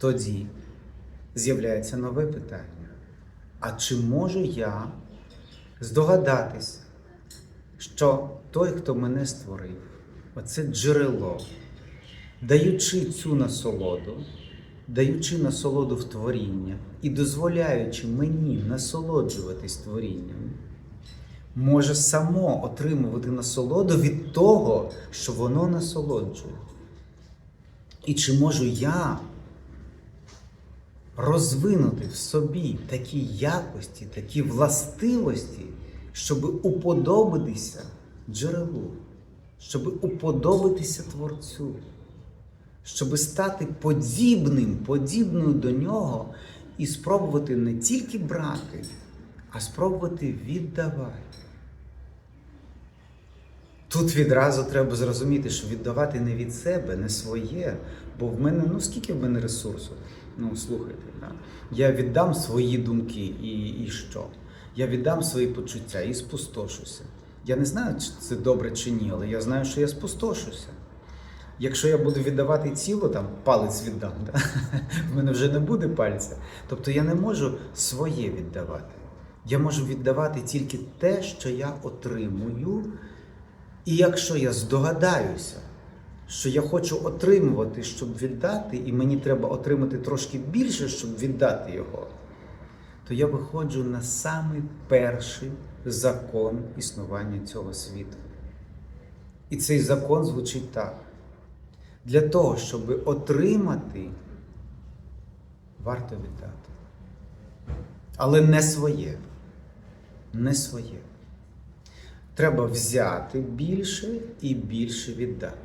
тоді з'являється нове питання. А чи можу я здогадатись, що той, хто мене створив, оце джерело, даючи цю насолоду, даючи насолоду в творіння і дозволяючи мені насолоджуватись творінням, може само отримувати насолоду від того, що воно насолоджує. І чи можу я розвинути в собі такі якості, такі властивості, щоб уподобитися джерелу, щоб уподобитися Творцю, щоб стати подібним, подібною до нього і спробувати не тільки брати, а спробувати віддавати. Тут відразу треба зрозуміти, що віддавати не від себе, не своє. Бо в мене, ну скільки в мене ресурсу? Ну, слухайте, да? я віддам свої думки і, і що? Я віддам свої почуття і спустошуся. Я не знаю, чи це добре чи ні, але я знаю, що я спустошуся. Якщо я буду віддавати тіло, там палець віддам, да? в мене вже не буде пальця. Тобто я не можу своє віддавати. Я можу віддавати тільки те, що я отримую. І якщо я здогадаюся, що я хочу отримувати, щоб віддати, і мені треба отримати трошки більше, щоб віддати його, то я виходжу на самий перший закон існування цього світу. І цей закон звучить так. Для того, щоб отримати, варто віддати. Але не своє. Не своє. Треба взяти більше і більше віддати.